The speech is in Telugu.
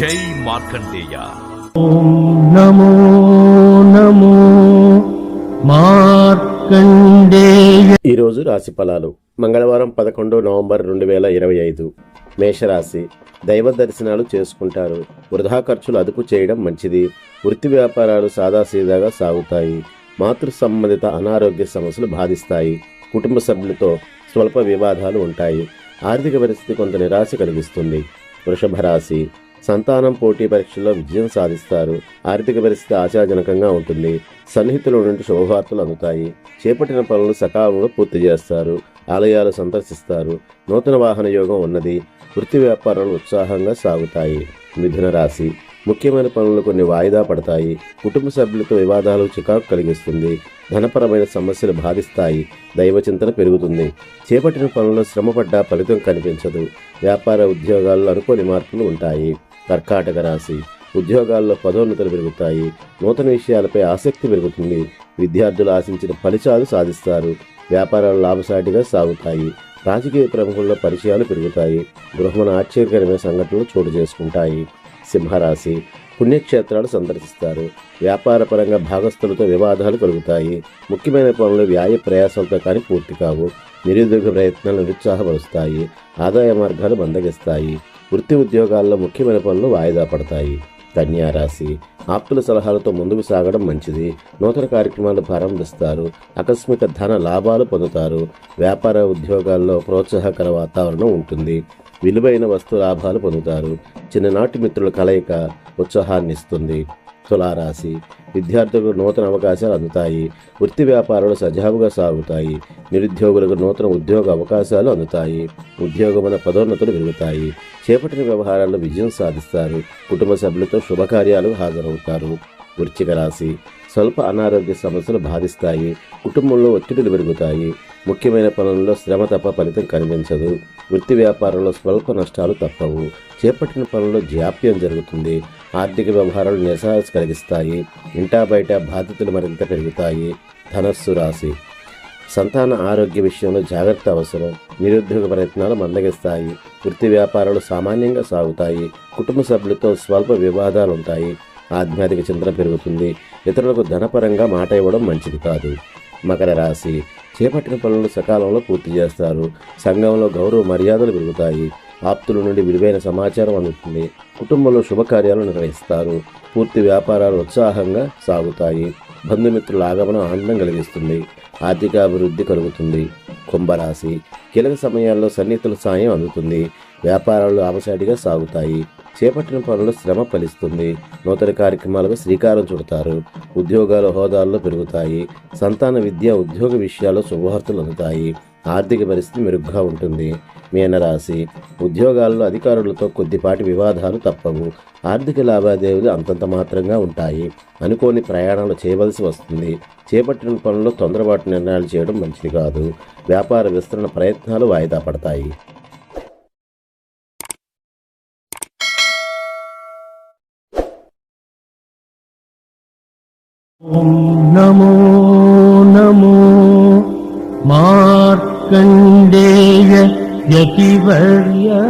జై మార్కండేయ. నమో నమో మార్కండేయ. ఈరోజు రాశి ఫలాలు. మంగళవారం పదకొండు నవంబర్ రెండు వేల ఇరవై ఐదు. మేషరాశి. దైవ దర్శనాలు చేసుకుంటారు. వృధా ఖర్చులు అదుపు చేయడం మంచిది. వృత్తి వ్యాపారాలు సాదాసీదాగా సాగుతాయి. మాతృ సంబంధిత అనారోగ్య సమస్యలు బాధిస్తాయి. కుటుంబ సభ్యులతో స్వల్ప వివాదాలు ఉంటాయి. ఆర్థిక పరిస్థితి కొంత నిరాశ కలిగిస్తుంది. వృషభ రాశి. సంతానం పోటీ పరీక్షల్లో విజయం సాధిస్తారు. ఆర్థిక పరిస్థితి ఆశాజనకంగా ఉంటుంది. సన్నిహితుల నుండి శుభవార్తలు అందుతాయి. చేపట్టిన పనులు సకాలంలో పూర్తి చేస్తారు. ఆలయాలు సందర్శిస్తారు. నూతన వాహన యోగం ఉన్నది. వృత్తి వ్యాపారాలు ఉత్సాహంగా సాగుతాయి. మిథున రాశి. ముఖ్యమైన పనులు కొన్ని వాయిదా పడతాయి. కుటుంబ సభ్యులతో వివాదాలు చికాకు కలిగిస్తుంది. ధనపరమైన సమస్యలు బాధిస్తాయి. దైవ చింతన పెరుగుతుంది. చేపట్టిన పనుల్లో శ్రమపడ్డా ఫలితం కనిపించదు. వ్యాపార ఉద్యోగాల్లో అనుకోని మార్పులు ఉంటాయి. కర్కాటక రాశి. ఉద్యోగాల్లో పదోన్నతులు పెరుగుతాయి. నూతన విషయాలపై ఆసక్తి పెరుగుతుంది. విద్యార్థులు ఆశించిన ఫలితాలు సాధిస్తారు. వ్యాపారాలు లాభసాటిగా సాగుతాయి. రాజకీయ ప్రముఖుల్లో పరిచయాలు పెరుగుతాయి. గృహమున ఆశ్చర్యకరమైన సంఘటనలు చోటు చేసుకుంటాయి. సింహరాశి పుణ్యక్షేత్రాలు సందర్శిస్తారు. వ్యాపారపరంగా భాగస్థులతో వివాదాలు కలుగుతాయి. ముఖ్యమైన పనులు వ్యాయ ప్రయాసాలతో కానీ పూర్తి కావు. నిరుద్యోగ ప్రయత్నాలు నిరుత్సాహపరుస్తాయి. ఆదాయ మార్గాలు మందగిస్తాయి. వృత్తి ఉద్యోగాల్లో ముఖ్యమైన పనులు వాయిదా పడతాయి. కన్యారాశి ఆప్తుల సలహాలతో ముందుకు సాగడం మంచిది. నూతన కార్యక్రమాలు ప్రారంభిస్తారు. ఆకస్మిక ధన లాభాలు పొందుతారు. వ్యాపార ఉద్యోగాల్లో ప్రోత్సాహకర వాతావరణం ఉంటుంది. విలువైన వస్తు లాభాలు పొందుతారు. చిన్ననాటి మిత్రుల కలయిక ఉత్సాహాన్ని ఇస్తుంది తులారాశి విద్యార్థులకు నూతన అవకాశాలు అందుతాయి. వృత్తి వ్యాపారాలు సజావుగా సాగుతాయి. నిరుద్యోగులకు నూతన ఉద్యోగ అవకాశాలు అందుతాయి. ఉద్యోగమైన పదోన్నతులు పెరుగుతాయి. చేపట్టిన వ్యవహారాల్లో విజయం సాధిస్తారు. కుటుంబ సభ్యులతో శుభకార్యాలు హాజరవుతారు. వృశ్చిక రాశి. స్వల్ప అనారోగ్య సమస్యలు బాధిస్తాయి. కుటుంబంలో ఒత్తిడులు పెరుగుతాయి. ముఖ్యమైన పనుల్లో శ్రమ తప్ప ఫలితం కనిపించదు. వృత్తి వ్యాపారంలో స్వల్ప నష్టాలు తప్పవు. చేపట్టిన పనుల్లో జాప్యం జరుగుతుంది. ఆర్థిక వ్యవహారాలు నిరాశ కలిగిస్తాయి. ఇంటా బయట బాధ్యతలు మరింత పెరుగుతాయి. ధనస్సు రాశి. సంతాన ఆరోగ్య విషయంలో జాగ్రత్త అవసరం. నిరుద్యోగ ప్రయత్నాలు మందగిస్తాయి. వృత్తి వ్యాపారాలు సామాన్యంగా సాగుతాయి. కుటుంబ సభ్యులతో స్వల్ప వివాదాలు ఉంటాయి ఆధ్యాత్మిక చింతన పెరుగుతుంది. ఇతరులకు ధనపరంగా మాట ఇవ్వడం మంచిది కాదు. మకర రాశి. చేపట్టిన పనులు సకాలంలో పూర్తి చేస్తారు. సంఘంలో గౌరవ మర్యాదలు పెరుగుతాయి. ఆప్తుల నుండి విలువైన సమాచారం అందుతుంది. కుటుంబంలో శుభకార్యాలు నిర్వహిస్తారు. పూర్తి వ్యాపారాలు ఉత్సాహంగా సాగుతాయి. బంధుమిత్రుల ఆగమనం ఆనందం కలిగిస్తుంది. ఆర్థిక అభివృద్ధి కలుగుతుంది. కుంభరాశి కీలక సమయాల్లో సన్నిహితుల సాయం అందుతుంది. వ్యాపారాలు ఆమసాటిగా సాగుతాయి. చేపట్టిన పనులు శ్రమ ఫలిస్తుంది. నూతన కార్యక్రమాలకు శ్రీకారం చుడతారు. ఉద్యోగాల హోదాల్లో పెరుగుతాయి. సంతాన విద్య ఉద్యోగ విషయాల్లో శుభవార్తలు అందుతాయి. ఆర్థిక పరిస్థితి మెరుగ్గా ఉంటుంది. మీనరాశి ఉద్యోగాల్లో అధికారులతో కొద్దిపాటి వివాదాలు తప్పవు. ఆర్థిక లావాదేవీలు అంతంత మాత్రంగా ఉంటాయి. అనుకోని ప్రయాణాలు చేయవలసి వస్తుంది. చేపట్టిన పనుల్లో తొందరపాటు నిర్ణయాలు చేయడం మంచిది కాదు. వ్యాపార విస్తరణ ప్రయత్నాలు వాయిదా పడతాయి. నమో నమో मार्कण्डेय यतिवर्य